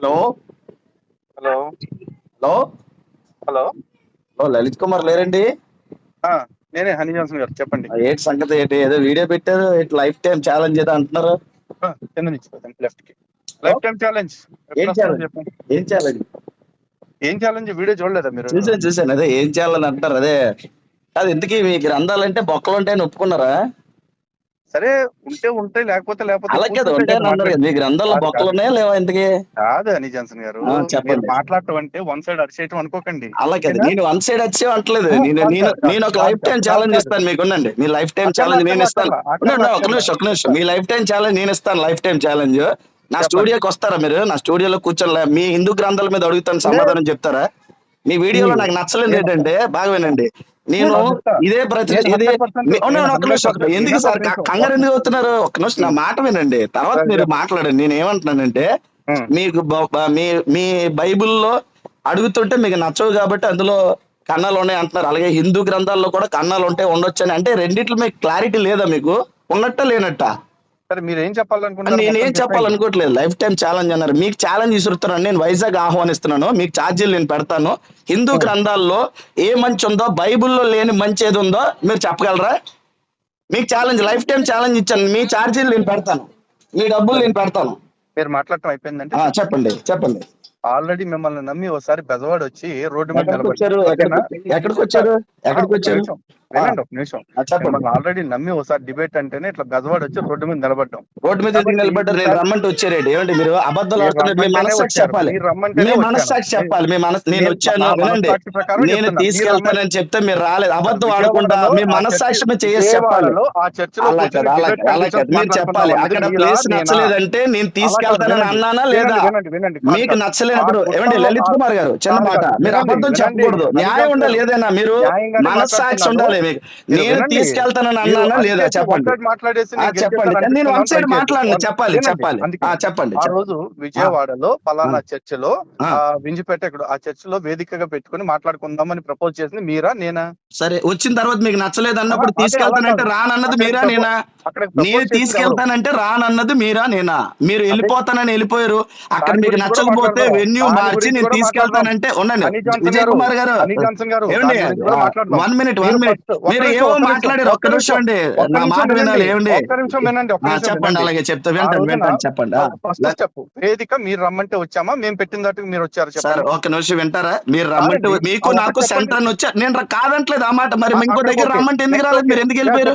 Hello? Hello? Hello? Hello? Hello Lalit Kumar లేరండి? ఆ, నేనే హనీ జాన్సన్ గారు చెప్పండి. ఏంటి సంగతి ఏంటి? ఏదో వీడియో పెట్టారు ఏంటి లైఫ్ టైం ఛాలెంజ్ ఏదో అంటున్నారు? ఆ, కింద నుంచి లెఫ్ట్కి లైఫ్ టైం ఛాలెంజ్ ఏం ఛాలెంజ్? చెప్పండి. ఏం ఛాలెంజ్? ఏం ఛాలెంజ్? వీడియో చూడలేదా మీరు? చూసాను చూసాను అదే ఏం చేయాలని అంటారు అదే. అది ఎందుకు మీ గ్రంథాలంటే బొక్కలు ఉంటాయని ఒప్పుకున్నారా? సరే ఉంటే ఉంటే లేకపోతే లేకపోతే అలాగే. మీ గ్రంథాల్లో బొక్కలు. ఉన్నాయా లేవా ఇంతకీ కాదు హనీ జాన్సన్ గారు చెప్పండి. మాట్లాడటం అంటే వన్ సైడ్ అరిచేయటం అనుకోకండి అలా కదా ఓకేనా? నేను వన్ సైడ్ వచ్చే అంటలేదు నేను నేను ఒక లైఫ్ టైం ఛాలెంజ్. ఇస్తాను మీకు ఉండండి మీ లైఫ్ టైం ఛాలెంజ్ నేను ఇస్తాను ఒక. నిమిషం ఒక నిమిషం మీ లైఫ్ టైం ఛాలెంజ్ నేను ఇస్తాను లైఫ్ టైం ఛాలెంజ్ నా. స్టూడియోకి వస్తారా మీరు నా స్టూడియోలో కూర్చొని మీ హిందూ గ్రంథాల మీద అడుగుతాను సమాధానం చెప్తారా మీ వీడియోలో నాకు నచ్చలేదు ఏంటంటే బాగా వినండి నేను. ఇదే ప్రతి నేను ఇది 100% మీ- ఉండండి, నేను ఒక్క నిమిషం ఒక్క నిమిషం. ఎందుకు సార్ 100% కంగారు ఎందుకు అవుతున్నారు ఒక్క నిమిషం నా మాట వినండి తర్వాత మీరు. మాట్లాడండి నేను ఏమంటున్నానంటే. మీకు మీ మీ బైబిల్లో అడుగుతుంటే మీకు నచ్చవు కాబట్టి అందులో కన్నాలు ఉన్నాయి అంటున్నారు అలాగే హిందూ గ్రంథాల్లో కూడా కన్నాలు ఉంటాయి ఉండొచ్చు అని అంటే రెండిట్లో మీకు క్లారిటీ లేదా మీకు ఉన్నట్ట లేనట్ట సరే మీరు ఏం చెప్పాలనుకుంటున్నారు? నేను ఏం. చెప్పాలనుకోవట్లేదు. లైఫ్ టైం ఛాలెంజ్ అన్నారు. మీకు ఛాలెంజ్ ఇస్తున్నాను నేను వైజాగ్ ఆహ్వానిస్తున్నాను. మీకు ఛార్జీలు నేను పెడతాను. హిందూ గ్రంథాల్లో ఏ మంచి ఉందో బైబిల్లో లేని మంచి ఏది ఉందో మీరు చెప్పగలరా? మీకు ఛాలెంజ్ లైఫ్ టైం ఛాలెంజ్ ఇచ్చాను. మీ ఛార్జీలు నేను పెడతాను. మీ డబ్బులు నేను పెడతాను. మీరు మాట్లాడటం అయిపోయిందంటే చెప్పండి చెప్పండి. ఆల్రెడీ మిమ్మల్ని నమ్మి ఒకసారి బెజవాడ వచ్చి రోడ్డు మీద ఎక్కడికి వచ్చారు? ఎక్కడికి- వచ్చారు. వినండి ఒక నిమిషం. మిమ్మల్ని ఆల్రెడీ నమ్మి ఒకసారి డిబేట్ అంటేనే ఇట్లా బెజవాడ వచ్చి రోడ్డు మీద నిలబడ్డాం. రోడ్డు మీద నిలబడ్డారు? నేను రమ్మంటే వచ్చారేంటి? ఏమండి మీరు? అబద్ధాలు మీ మనస్సాక్షి. చెప్పాలి. మీ. మనస్సాక్షి చెప్పాలి. మీ మనస్ నేను వచ్చాను వినండి నేను. తీసుకెళ్తానని చెప్తే మీరు రాలేదు. అబద్ధం ఆడకుండా మీ మనస్సాక్షి చేసి చెప్పాలి. విజయవాడలో ఆ చర్చిలో అలా కాదు అలా కాదు, మీరు చెప్పాలి. అక్కడ ప్లేస్ నేనా? నచ్చలేదంటే నేను తీసుకెళ్తానని అన్నానా లేదా? మీకు కాదు. నచ్చలేనప్పుడు ఆ ఏమండి లలిత్ కుమార్ గారు చిన్న మాట. మీరు అబద్ధం. చెప్పకూడదు న్యాయం. ఉండాలి ఏదైనా మీరు మనస్సాక్షి. ఉండాలి మీకు నేను. తీసుకెళ్తానని అన్నానా one లేదా చెప్పండి చెప్పండి నేను వన్ సైడ్ One- చెప్పాలి చెప్పాలి చెప్పండి ఆ. రోజు విజయవాడలో పలానా చర్చిలో వింజిపేట ఆ చర్చిలో వేదికగా పెట్టుకుని మాట్లాడుకుందామని ప్రపోజ్ చేసింది మీరా నేనా సరే వచ్చిన తర్వాత మీకు నచ్చలేదు అన్నప్పుడు తీసుకెళ్తానంటే. రానన్నది మీరా నేనా నేను తీసుకెళ్తానంటే రానన్నది మీరా నేనా మీరు వెళ్ళిపోతానని వెళ్ళిపోయారు అక్కడ మీకు నచ్చకపోతే. వెన్యూ మార్చి నేను తీసుకెళ్తానంటే ఉండండి విజయ్ కుమార్ గారు. వన్ మినిట్ వన్ మినిట్ మీరు ఏవో నిమిషం, మాట్లాడారు ఒక్క నిమిషం అండి నా మాట వినాలి. ఏమండి చెప్పండి. అలాగే చెప్తా వింటాను వింటాను చెప్పండి స్టెప్ వేదిక మీరు రమ్మంటే వచ్చామా మేము పెట్టిన దాటికి మీరు వచ్చారు సార్ ఒక్క నిమిషం వింటారా మీరు రమ్మంటే. మీకు నాకు. సెంటర్ వచ్చా నేను కాదనట్లేదు ఆ మాట మరి ఇంకో దగ్గర. రమ్మంటే ఎందుకు రాలేదు. మీరు ఎందుకు వెళ్ళిపోయారు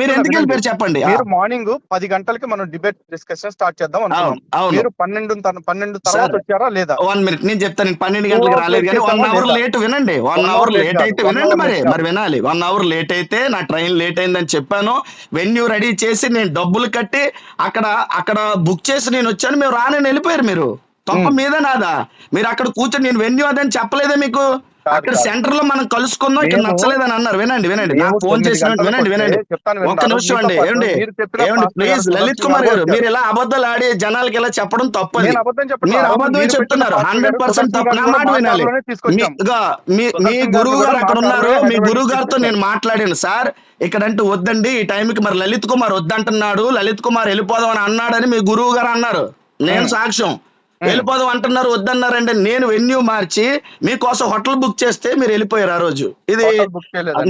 మీరు ఎందుకు. వెళ్ళిపోయారు చెప్పండి మార్నింగ్ పది గంటలకి మనం డిబేట్ డిస్కషన్ స్టార్ట్ చేద్దాం అనుకున్నాం మీరు పన్నెండు పన్నెండు తర్వాత సార్. లేదా? వన్ మినిట్ నేను చెప్తాను నేను పన్నెండు గంటలకు రాలేదు కానీ వన్ అవర్? లేట్ వినండి. One hour late. అయితే వినండి మరి. మరి వినాలి. వన్ అవర్ లేట్ అయితే నా ట్రైన్ లేట్ అయిందని చెప్పాను. వెన్యూ రెడీ చేసి నేను డబ్బులు కట్టి అక్కడ అక్కడ బుక్ చేసి నేను వచ్చాను. మీరు రానని వెళ్ళిపోయారు మీరు. తప్ప. మీద నాదా? మీరు అక్కడ కూర్చొని నేను వెన్యూ అదని చెప్పలేదే మీకు? అక్కడ. సెంటర్లో మనం కలుసుకుందాం ఇక్కడ నచ్చలేదని అన్నారు. వినండి వినండి. నాకు ఫోన్ గంటలకు వినండి వినండి. ఒక్క నిమిషం అండి. ఏమండి? ఏమండి? ప్లీజ్ లలిత్ కుమార్ గారు మీరు ఇలా అబద్ధాలు ఆడి జనాలకి ఇలా చెప్పడం అబద్ధం చెప్పట్లేదు. మీరు అబద్ధమే పెట్టిన చెప్తున్నారు. హండ్రెడ్ పర్సెంట్ తప్పు. నా మాట వినాలి. మీ- గురువు గారు అక్కడ కూడా ఉన్నారు. మీ గురువు గారితో. నేను మాట్లాడాను. సార్ ఇక్కడంటే వద్దండి. ఈ టైంకి మరి లలిత్ కుమార్ వద్దంటున్నాడు. లలిత్ కుమార్ వెళ్ళిపోదాం అని అన్నాడని మీ గురువు గారు అన్నారు. నేను. సాక్ష్యం. వెళ్ళిపోదాం అంటున్నారు వద్దన్నారంటే నేను వెన్యూ మార్చి మీకోసం హోటల్ బుక్ చేస్తే మీరు వెళ్ళిపోయారు ఆ రోజు. ఇది.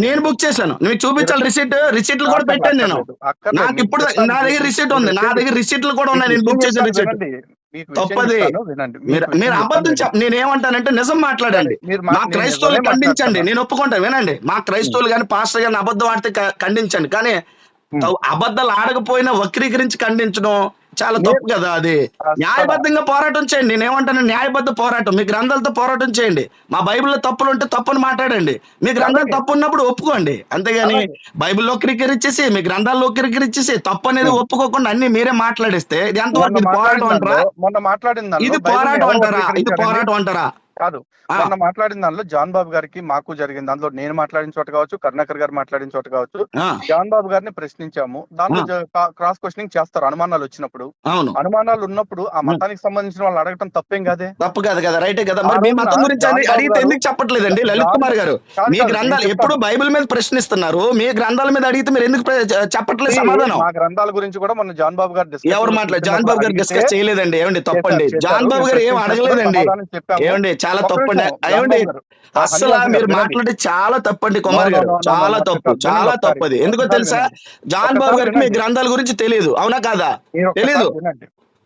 నేను బుక్ చేశాను. మీకు చూపించాలి రిసీట్ రిసీట్లు కూడా పెట్టాను నేను. నాకు ఇప్పుడు నా దగ్గర రిసీట్ ఉంది. నా దగ్గర రిసీట్లు కూడా ఉన్నాయి. నేను బుక్ చేసిన రిసీట్. తప్పది. మీరు అబద్ధం. చెప్ నేను ఏమంటానంటే నిజం మాట్లాడండి. మా- క్రైస్తవులు ఖండించండి. నేను ఒప్పుకుంటాను. వినండి. మా క్రైస్తవులు కానీ పాస్టర్ గారిని అబద్ధం ఆడితే ఖండించండి. కానీ అబద్ధాలు ఆడకపోయినా వక్రీకరించి ఖండించడం చాలా తప్పు కదా అది. న్యాయబద్ధంగా పోరాటం చేయండి. నేను ఏమంటాను న్యాయబద్ధ పోరాటం. మీ గ్రంథాలతో పోరాటం చేయండి. మా బైబిల్లో తప్పులు ఉంటే తప్పుని మాట్లాడండి. మీ గ్రంథాలు. తప్పు ఉన్నప్పుడు ఒప్పుకోండి. అంతేగాని. బైబిల్లో వక్రీకరించేసి మీ గ్రంథాల్లో వక్రీకరించేసి తప్పు అనేది. ఒప్పుకోకుండా అన్ని మీరే మాట్లాడిస్తే ఇది ఎంతవరకు మొన్న ఇది పోరాటం మాట్లాడిన అంటారా? కాదు. మొన్న మాట్లాడిన దానిలో జాన్ బాబు గారికి మాకు జరిగింది దానిలో నేను మాట్లాడిన చోట కావచ్చు కరుణాకర్ గారు మాట్లాడిన చోట కావచ్చు జాన్ బాబు గారిని ప్రశ్నించాము. దానిలో క్రాస్ క్వశ్చనింగ్ చేస్తారు అనుమానాలు వచ్చినప్పుడు. అనుమానాలు ఉన్నప్పుడు ఆ మతానికి సంబంధించిన వాళ్ళు అడగటం తప్పేం కాదే? తప్పు కాదు కదా రైటే కదా. గురించి అడిగితే ఎందుకు చెప్పట్లేదండి? లలిత్ కుమార్ గారు. మీ గ్రంథాలు ఎప్పుడు బైబిల్ మీద ప్రశ్నిస్తున్నారు? మీ గ్రంథాల మీద అడిగితే మీరు ఎందుకు చెప్పట్లేదు సమాధానం? మా గ్రంథాల గురించి కూడా మన జాన్ బాబు గారు ఎవరు మాట్లాడారు జాన్ బాబు గారు డిస్కస్ చేయలేదండి. ఏమండి? తప్పండి. జాన్ బాబు గారు ఏం అడగలేదండి? ఏమండి? చాలా తప్పండి. అయ్యండి అసలు మీరు మాట్లాడే చాలా తప్పండి కుమార్ గారు. చాలా తప్పు చాలా తప్పది. ఎందుకో తెలుసా? జాన్ బాబు గారికి మీ గ్రంథాల గురించి తెలియదు. అవునా కాదా? తెలియదు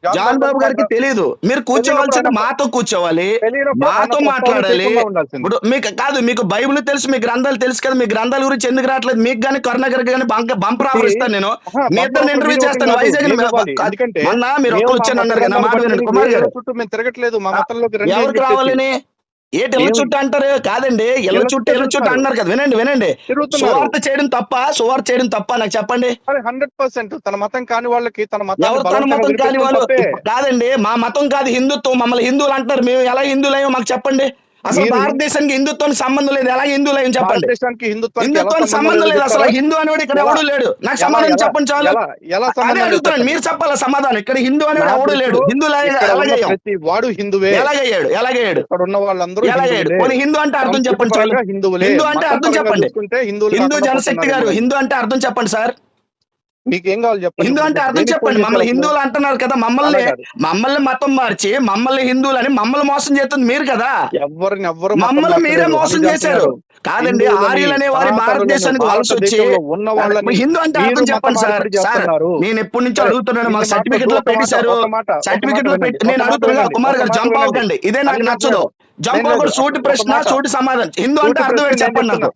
జాన్ బాబు గారికి తెలియదు మీరు కూర్చోవాల్సిన మాతో కూర్చోవాలి. మాతో మాట్లాడాలి. ఇప్పుడు మీకు కాదు మీకు బైబుల్ తెలుసు మీ గ్రంథాలు తెలుసు కదా మీ గ్రంథాల గురించి ఎందుకు రావట్లేదు? మీకు కానీ కరుణగర్ గానీ బంక బంపర్ ఆఫర్ ఇస్తాను నేను. మీ ఇద్దరు ఇంటర్వ్యూ చేస్తాను. వైజాగ్ మీరు ఒక్కరు వచ్చాను అన్నారు కదా మాట కుమార్ గారు. ఎవరికి రావాలని? ఏటి ఎల్ల చుట్ట అంటారు? కాదండి. ఎల్ల చుట్ట ఎల్ల చుట్ట అంటున్నారు కదా. వినండి వినండి. సువార్త చేయడం తప్ప సువార్త చేయడం తప్ప నాకు చెప్పండి. హండ్రెడ్ పర్సెంట్ తన మతం కాని వాళ్ళకి తన మతం ఎవరు తన మతం కాని వాళ్ళు? కాదండి. మా మతం కాదు హిందుత్వం. మమ్మల్ని హిందువులు అంటారు మేము ఎలా హిందువులు మాకు చెప్పండి. అసలు భారతదేశానికి హిందుత్వం సంబంధం లేదు. ఎలా హిందువులు ఏం చెప్పండి. భారతదేశానికి హిందుత్వం సంబంధం లేదు? అసలు హిందూ అనేవాడు ఇక్కడ ఎవడు లేడు. నాకు సమాధానం చెప్పండి చాలు. అదే అడుగుతున్నాను. మీరు చెప్పాలి సమాధానం? ఇక్కడ హిందూ అనేవాడు ఎవడు లేడు. హిందూ వాడు హిందువే. ఎలాగయ్యాడు? ఎలాగయ్యాడు? ఇక్కడ ఉన్న వాళ్ళందరూ ఎలాగయ్యాడు? కొన్ని హిందూ అంటే అర్థం చెప్పండి చాలు. హిందువులు. హిందూ అంటే అర్థం చెప్పండి. హిందూ జనశక్తి గారు హిందూ అంటే అర్థం చెప్పండి సార్. మీకేం కావాలి చెప్పండి? హిందూ అంటే అర్థం చెప్పండి. మమ్మల్ని హిందువులు అంటున్నారు కదా మమ్మల్ని మమ్మల్ని మతం మార్చి మమ్మల్ని హిందువులు అని మమ్మల్ని మోసం చేస్తుంది మీరు కదా? ఎవరిని ఎవరు మమ్మల్ని మీరే మోసం చేశారు? కాదండి ఆర్యులు అనే వారి భారతదేశానికి వలస వచ్చి ఉన్న హిందూ అంటే అర్థం చెప్పండి సార్ సార్. నేను ఎప్పటి నుంచి అడుగుతున్నాను మా సర్టిఫికెట్లో పెట్టేశారు. సర్టిఫికెట్లో పెట్టి నేను అడుగుతున్నా కుమార్ గారు జంప్ అవ్వకండి. ఇదే నాకు నచ్చదు. జంప్ అవ్వకూడదు సూటి ప్రశ్న సూటి సమాధానం. హిందూ అంటే అర్థం చెప్పండి నాకు.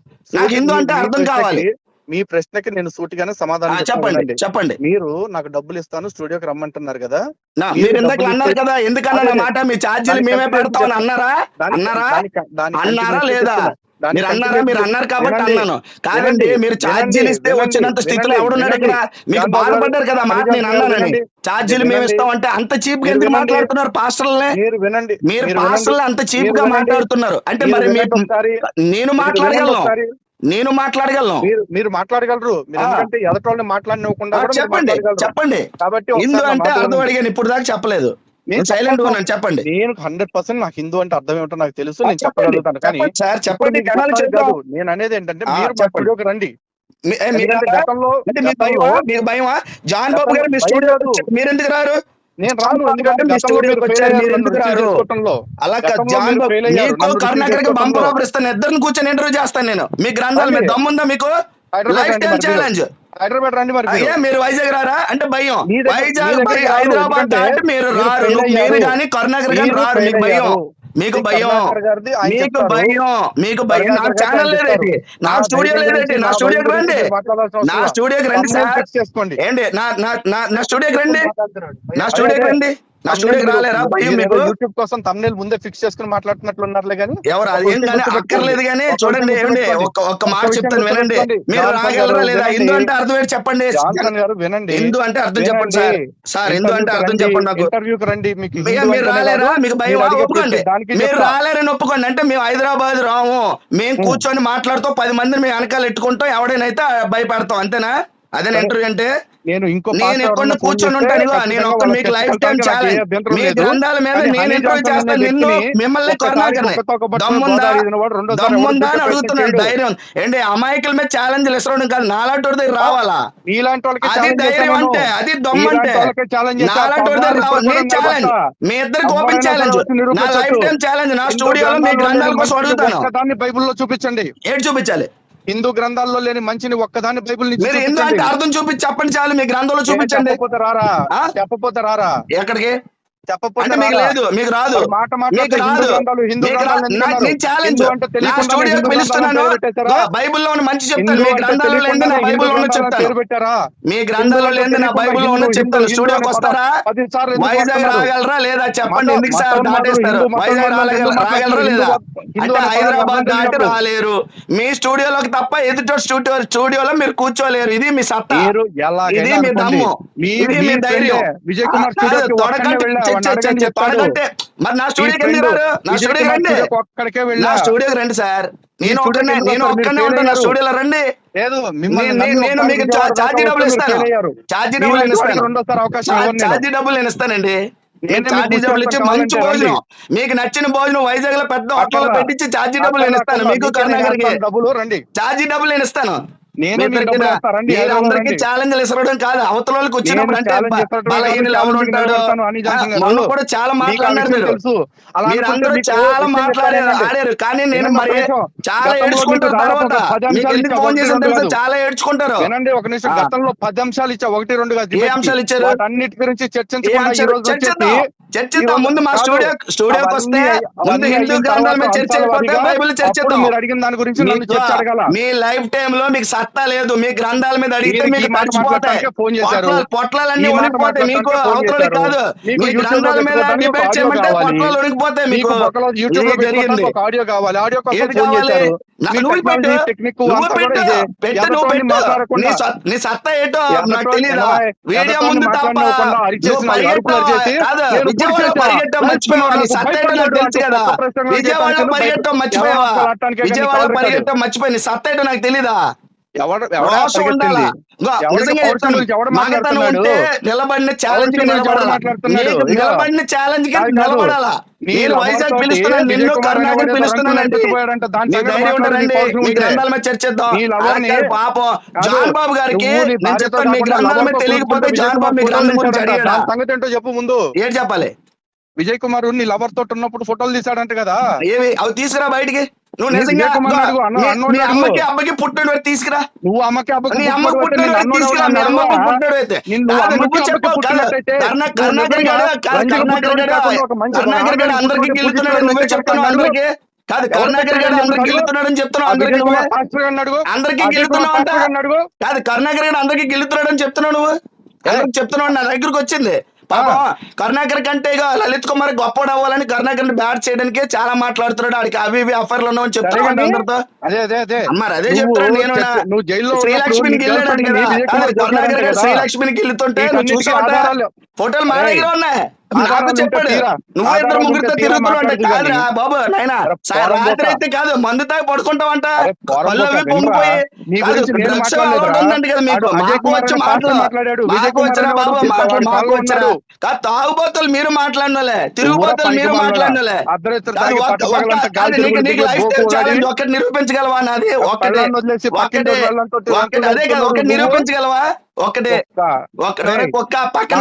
హిందూ అంటే అర్థం కావాలి. మీ ప్రశ్నకి నేను సూటిగానే సమాధానం చెప్పండి చెప్పండి. మీరు నాకు డబ్బులు ఇస్తాను స్టూడియోకి రమ్మంటున్నారు కదా. మీరు ఇందాక అన్నారు కదా ఎందుకన్నా మాట? మీ ఛార్జీలు మేమే పెడతామని అన్నారా? అన్నారా? అన్నారా లేదా? మీరు అన్నారా? మీరు అన్నారు కాబట్టి అన్నాను. కాదండి మీరు ఛార్జీలు ఇస్తే వచ్చినంత స్థితిలో ఎవడున్నాడు ఇక్కడ? మీకు బాధపడ్డారు కదా మాట నేను అన్నానండి ఛార్జీలు మేము ఇస్తాం అంటే అంత చీప్గా ఎందుకు మాట్లాడుతున్నారు పాస్టర్లనే? మీరు వినండి పాస్టర్లు అంత చీప్గా మాట్లాడుతున్నారు. అంటే మరి నేను మాట్లాడగలను. నేను మాట్లాడగలను. మీరు మాట్లాడగలరు. ఎదటి వాళ్ళని మాట్లాడినవ్వకుండా చెప్పండి చెప్పండి. కాబట్టి హిందూ అంటే అర్థం అడిగాను ఇప్పుడు దాకా చెప్పలేదు. నేను సైలెంట్ చెప్పండి. నేను హండ్రెడ్ పర్సెంట్ నాకు హిందూ అంటే అర్థం ఏమిటో నాకు తెలుసు నేను చెప్పగలుగుతాను. కానీ సార్ చెప్పండి. నేను అనేది ఏంటంటే మీరు చెప్పండి. ఒక రండి. గతంలో భయమా? జాన్ బాబు గారు మీ స్టూడియో మీరు ఎందుకు రారు? నేను రాను ఎందుకంటే అలా మీకు కి బంపర్ ఆఫర్ ఇస్తాను ఇద్దరిని కూర్చొని ఇంటర్వ్యూ చేస్తాను నేను. మీ గ్రంథాలు మీ దమ్ముందా మీకు? లైఫ్ టైం ఛాలెంజ్ హైదరాబాద్ రండి మరి అయ్యా మీరు వైజాగ్ రారా? అంటే భయం. వైజాగ్ హైదరాబాద్ అంటే మీరు రారు. మీరు కానీ కరుణాకర్ గారు రారు. మీకు భయం. మీకు భయం. మీకు భయం. మీకు భయం. నా ఛానల్ లేదండి నా స్టూడియో లేదండి నా స్టూడియోకి రండి. నా స్టూడియోకి రండి సార్. ఏంటి? నా నా నా స్టూడియోకి రండి. నా స్టూడియోకి రండి. రాలేరా భయం మీకు? యూట్యూబ్ కోసం తమ్నేల్ ముందే ఫిక్స్ చేసుకుని మాట్లాడుతున్నట్లున్నారులే కానీ ఎవరు? అదేం కానీ అక్కర్లేదు కానీ చూడండి ఏమండి? ఒక్క ఒక్క మాట చెప్తాను వినండి. మీరు రాగలరా లేదా? హిందూ అంటే అర్థం ఏంటి చెప్పండి? వినండి. హిందూ అంటే అర్థం చెప్పండి సార్. సార్ హిందూ అంటే అర్థం చెప్పండి నాకు. ఇంటర్వ్యూకి రండి. మీకు మీరు రాలేరా? మీకు భయం ఒప్పుకోండి మీరు రాలేరని ఒప్పుకోండి. అంటే మేము హైదరాబాద్ రాము. మేము కూర్చొని మాట్లాడుతూ పది మందిని మేము వెనకాల ఎట్టుకుంటాం. ఎవడైనా అయితే భయపెడతాం. అంతేనా? అదే ఇంటర్వ్యూ అంటే నేను ఇంకో నేను ఎక్కడ కూర్చొని ఉంటాను నేను ఒక్క మీకు లైఫ్ టైం ఛాలెంజ్ మీ గ్రంథాల మీద నేను ఇంటర్వ్యూ చేస్తాను నిన్ను మిమ్మల్ని కరుణాకరణ దమ్ముందా? దమ్ముందా అని అడుగుతున్నాను ధైర్యం. ఏంటి అమాయకుల మీద ఛాలెంజ్లు ఇసరడం కాదు నాలాంటి రావాలా అది ధైర్యం అంటే అది దమ్ము అంటే నాలాంటి నేను ఛాలెంజ్ మీ ఇద్దరికి ఓపెన్ ఛాలెంజ్ నా లైఫ్ టైం ఛాలెంజ్ నా స్టూడియోలో మీ గ్రంథాల కోసం అడుగుతాను. బైబుల్లో చూపించండి. ఏడు చూపించాలి. హిందూ గ్రంథాల్లో లేని మంచిని ఒక్కదాని బైబుల్ మీరు అర్థం చూపించి చెప్పండి చాలు మీ గ్రంథంలో చూపించండి. చెప్పపోతే రారా? చెప్పపోతే రారా? ఎక్కడికి? చెప్పకపోతే లేదు మీకు రాదు. మీకు రాదు. ఛాలెంజ్ పిలుస్తున్నాను. బైబిల్లో మంచి చెప్తాను మీ గ్రంథాలు లేదు నా చెప్తాను మీ గ్రంథాలు లేదు నా బైబిల్లో ఉన్న చెప్తాను స్టూడియోకి వస్తారా? వైజాగ్ రాగలరా లేదా చెప్పండి? ఎందుకు సార్ దాటేస్తారు? వైజాగ్ రాగలరా లేదా? అంటే హైదరాబాద్ దాటి రాలేరు. మీ స్టూడియోలోకి తప్ప ఎదుటో స్టూడియో స్టూడియోలో మీరు కూర్చోలేరు. ఇది మీ సత్తా. ఇది మీ దమ్ము. ఇది మీ ధైర్యం. విజయ్ కుమార్ కుమార్ రండి స్టూడియోకి ఒక్కడికే నా వెళ్ళా స్టూడియోకి రండి సార్ నేను స్టూడియోకి ఒక్కనే ఎందుకు నేను వస్తారు? మీరు ఒక్కనే ఉంటాను నా. స్టూడియోలో రండి లేదు మిమ్మల్ని నేను- నేను మీకు ఛార్జీ డబ్బులు మీరు ఇస్తాను. ఛార్జీ డబ్బులు లాంటి ఇస్తాను. నేను. ఛార్జీ డబ్బులు నేను ఇస్తానండి నేను నేనే ఛార్జీ డబ్బులు ఇచ్చి మంచి భోజనం రండి. మీకు నచ్చిన భోజనం వైజాగ్లో పెద్ద హోటల్లో పెట్టించి ఛార్జీ డబ్బులు నేను ఇస్తాను మీకు కరుణాకర్కి రండి ఛార్జీ డబ్బులు నేను ఇస్తాను నేనే రండి, అందరికీ రండి. ఇసరడం కాదు అవతల వాళ్ళకి వచ్చినప్పుడు అంటే బలహీనులు ఎవరు ఉంటాడు. మొన్న కూడా చాలా మీరు అందరూ చాలా మాట్లాడారు. ఆడారు కానీ నేను మరి. చాలా గతంలో ఏడ్చుకుంటారు తర్వాత మీకు ఎందుకు ఫోన్ చేసిన రెండు తెలుసు. చాలా ఏడ్చుకుంటారు వినండి ఒక నిమిషం. గతంలో పది అంశాలు ఇచ్చా ఒకటి రెండుగా ఏ. అంశాలు ఇచ్చారు? వాటన్నిటి గురించి ఏ చర్చిద్దాం. ముందు మా. స్టూడియో స్టూడియోకి వస్తే ముందు హిందూ గ్రంథాల మీద చర్చ అయిపోతే బైబిల్ చర్చిద్దాం. మీరు అడిగిన దాని గురించి మీ లైఫ్ టైమ్లో మీకు సత్తా లేదు. మీ గ్రంథాల మీద అడిగితే మీకు మాట్లాడటానికే ఫోన్ చేశారు. పొట్లాలు- పొట్లాలన్నీ ఉనికిపోతాయి. మీకు చేశారు. కాదు. మీ గ్రంథాల మీద డిబేట్ చేయమంటే పొట్లాలు. ఉనికిపోతాయి. మీకు యూట్యూబ్లో జరిగింది? ఆడియో కావాలి. ఆడియో కోసం ఫోన్ చేశారు. నువ్వు పెట్టు. నువ్వు పెట్టు. పెట్టు నువ్వు పెట్టు. నీ సత్తా ఏంటో నాకు ఎదటోని వీడియో ముందు తప్ప పరిగెట్టో విజయవాడ గుర్తించా. పరిగెట్టో లైఫ్ మర్చిపోయావా నీ నాకు సత్తా ఏంటో నాకు భయపడ్డాడు తెలుసు కదా విజయవాడ అడిగేదానికి పరిగెట్టో భయపడ్డాడు. మర్చిపోయావా విజయవాడ కాదు పరిగెట్టో మర్చిపోయి నీ సత్తా ఏంటో నాకు తెలీదా నిలబడిన ఛాలెంజ్. నిలబడిన ఛాలెంజ్. నిలబడాలా? లవర్ వైజాగ్ పిలుస్తున్నాను నిన్ను కర్ణాటక పిలుస్తున్నానండి మీ ఉంటే. గ్రంథాల మీద చర్చిద్దాం. పాపం జాన్ బాబు గారికి నేను చెప్తాను మీ గ్రంథాల మీద తెలియకపోతే జాన్ బాబు మీ గ్రంథం గురించి అడిగాడా? సంగతి ఏంటో చెప్పు ముందు. ఏంటి చెప్పాలి. విజయ్ కుమార్ నీ లవర్ తోటి ఉన్నప్పుడు ఫోటోలు తీసాడంట కదా. ఏవి? అవి తీసుకురా బయటికి. నువ్వు నీ నిజంగా. అమ్మకి అబ్బకి పుట్టిన తీసుకురా. నువ్వు అమ్మకి నీ అమ్మ తీసుకురా మీ అమ్మకు అయితే అమ్మకి నువ్వు చెప్పావు కర్ణాకర్ ఆడపిల్లని అందరికి గెలుతున్నాడు నువ్వే చెప్తున్నావు. అందరికి? కాదు కర్ణాకర్ గారు అందరికి గెలుతున్నాడు అని చెప్తున్నావు అందరికి గెలుతున్నావు అంట. కాదు కరుణాకర్ గారు అందరికి గెలుతున్నాడు అని చెప్తున్నావు నువ్వు? చెప్తున్నావు? నా దగ్గరకు వచ్చింది. పాపం కరుణాకర్ కంటే లలిత్ కుమార్ గొప్పడు అవ్వాలని కరుణాకర్ బ్యాట్ చేయడానికి చాలా మాట్లాడుతున్నాడు. ఆడికి అవి ఇవి ఉన్నామని సరే చెప్తున్నాడు అందరితో. అదే అదే అదే. మరి అదే నువ్వు చెప్తున్నాను నేను నువ్వు జైల్లో శ్రీలక్ష్మికి వెళ్ళాడు కరుణాకర్ గారు. శ్రీలక్ష్మికి వెళ్తుంటే నువ్వు ఫోటోలు మా దగ్గర ఉన్నాయి. చెప్పాడు. నువ్వు ఇద్దరు ముగ్గురితో తిరుగుతున్నావు అంటే కాదురా. బాబు. నాయన రాత్రి. అయితే కాదు మందు తాగి పడుకుంటావంట. పళ్ళు అవి పొంగిపోయి కాదు, మీకు. వచ్చే వచ్చిన బాబు? మాకు. కాదు తాగుబోతులు మీరు మాట్లాడినలే. తిరుగుబోతులు మీరు మాట్లాడినలే. కాదు, నీకు నీకు లైఫ్ ఒక్కటి నిరూపించగలవా నాది? ఒక్కటే. ఒక్కటే. అదే కదా ఒకటి నిరూపించగలవా? ఒకటే ఒక్క. ఒక్క ఏయ్, ఒక్క పక్కన